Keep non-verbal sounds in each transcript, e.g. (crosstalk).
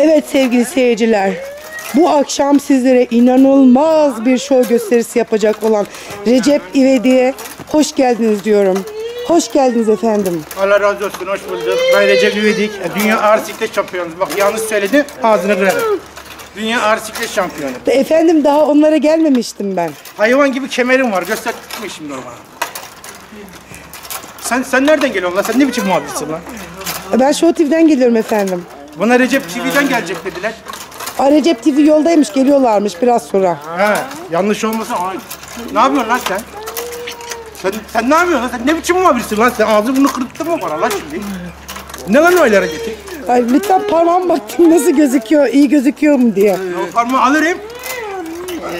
Evet sevgili seyirciler. Bu akşam sizlere inanılmaz bir show gösterisi yapacak olan Recep İvedik'e hoş geldiniz diyorum. Hoş geldiniz efendim. Allah razı olsun, hoş bulduk. Ben Recep İvedik, dünya ağır siklet şampiyonu. Bak yanlış söyledi, ağzını kırarım. Dünya ağır siklet şampiyonu. Efendim daha onlara gelmemiştim ben. Hayvan gibi kemerim var, gösterme şimdi onu bana. Sen, sen nereden geliyorsun lan? Sen ne biçim muhabbetsin lan? Ben Show TV'den geliyorum efendim. Bana Recep TV'den gelecek dediler. Aa, Recep TV yoldaymış geliyorlarmış biraz sonra. He, yanlış olmasa... Ay. Ne yapıyorsun lan sen? Sen, sen ne yapıyorsun lan? Sen ne biçim muhabbetsin lan? Sen ağzını bunu kırıttın mı bana lan şimdi? Ne lan öyle hareketi? Ay, lütfen parmağım baktım nasıl gözüküyor, iyi gözüküyor mu diye. O parmağı alırım.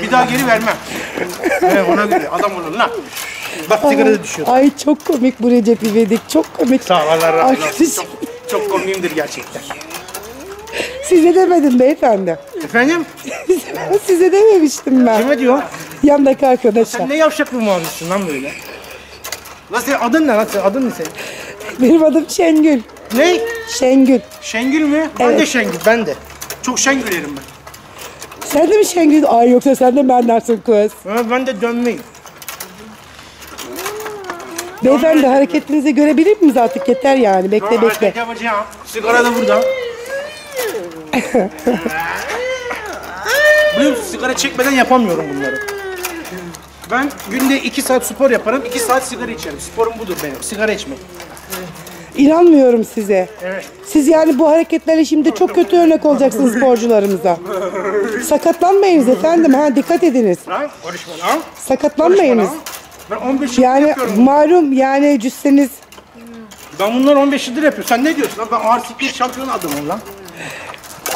Bir daha geri vermem. He, ona göre adam olun lan. Bak sigara da düşüyor. Ay çok komik bu Recep İvedik, çok komik. Sağ ol Allah razı olsun. Çok, çok komiyimdir gerçekten. Size demedim beyefendi. Efendim? (laughs) size dememiştim ben. Kime diyor? Yandaki arkadaşa. Sen ne yavşak bir muhabbetsin lan böyle? Lan senin adın ne lan? Senin adın ne senin? Benim adım Şengül. Ne? Şengül. Şengül mü? Ben Evet. de Şengül, ben de. Çok Şengülerim ben. Sen de mi Şengül? Ay yoksa sen de bendensin kız. Ha, ben de dönmeyim. Beyefendi hareketinizi görebilir miyiz artık? Yeter yani. Bekle bekle. Sigara da burada. Biliyor musun sigara çekmeden yapamıyorum bunları. Ben günde iki saat spor yaparım, iki saat sigara içerim. Sporum budur benim, sigara içmek. İnanmıyorum size. Evet. Siz yani bu hareketlerle şimdi çok kötü örnek olacaksınız sporcularımıza. Sakatlanmayınız efendim. Ha dikkat ediniz. Lan konuşma lan. Sakatlanmayınız. Ben 15 yıldır Yani yapıyorum. malum yani cüsseniz Ben bunları 15 yıldır yapıyorum. Sen ne diyorsun lan? Ben ağır siklet şampiyonu adamım lan.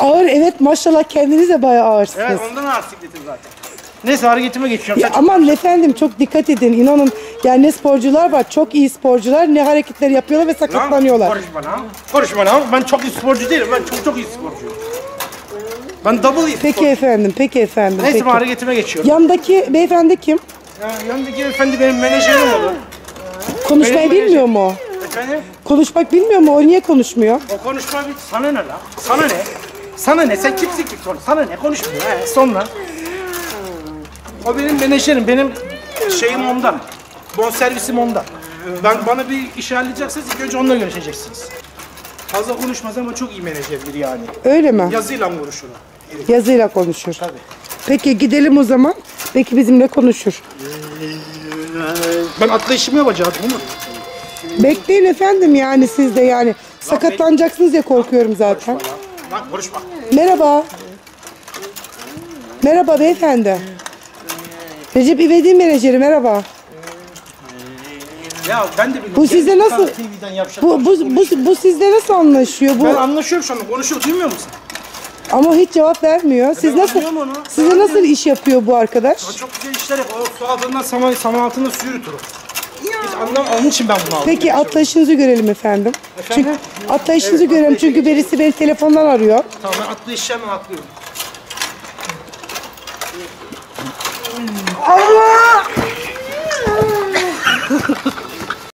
Ağır evet maşallah kendiniz de bayağı ağırsınız. Evet ondan ağır sikletim zaten. Neyse hareketime geçiyorum. Ya Sen aman efendim çok dikkat edin inanın yani ne sporcular var çok iyi sporcular ne hareketler yapıyorlar ve Lan, sakatlanıyorlar. Konuşma lan. Konuşma lan. Ben çok iyi sporcu değilim. Ben çok çok iyi sporcuyum. Ben double iyi Peki efendim peki efendim. Neyse peki. ben hareketime geçiyorum. Yandaki beyefendi kim? Ya, yanındaki efendi benim menajerim olur. Konuşmayı Benim bilmiyor mu? Efendim? Konuşmak bilmiyor mu? O niye konuşmuyor? O konuşma bir sana ne lan? Sana ne? Sana ne? Sen kimsin ki sonra? Sana ne? Konuşmuyor. He, sonra. O benim menajerim. Benim şeyim ondan. Bonservisim ondan. Ben bana bir iş ayarlayacaksınız ilk önce onunla görüşeceksiniz. Fazla konuşmaz ama çok iyi menajerdir yani. Öyle mi? Yazıyla konuşur. o. Yazıyla konuşur. Tabii. Peki gidelim o zaman. Belki bizimle konuşur. Ben atla işimi yapacağım bunu. Bekleyin efendim yani siz de yani. Sakatlanacaksınız diye korkuyorum zaten. Lan konuşma. Merhaba. Merhaba beyefendi. Recep İvedik menajeri merhaba. Ya ben de biliyorum. Bu sizde bir nasıl- tane TV'den yapacak Bu, bu, bu, bu sizle nasıl anlaşıyor Ben bu? anlaşıyorum şu anda. Konuşuyor. Duymuyor musun? Ama hiç cevap vermiyor. Siz Ben nasıl anlıyorum onu. size nasıl iş yapıyor bu arkadaş? O çok güzel işler yapıyor. O su altından saman, saman altında su yürütür o. Hiç anlam onun için ben bunu aldım. Peki atlayışınızı görelim efendim. Efendim? Çünkü atlayışınızı görelim çünkü birisi beni telefondan arıyor. Tamam ben atlı işe hemen atlıyorum.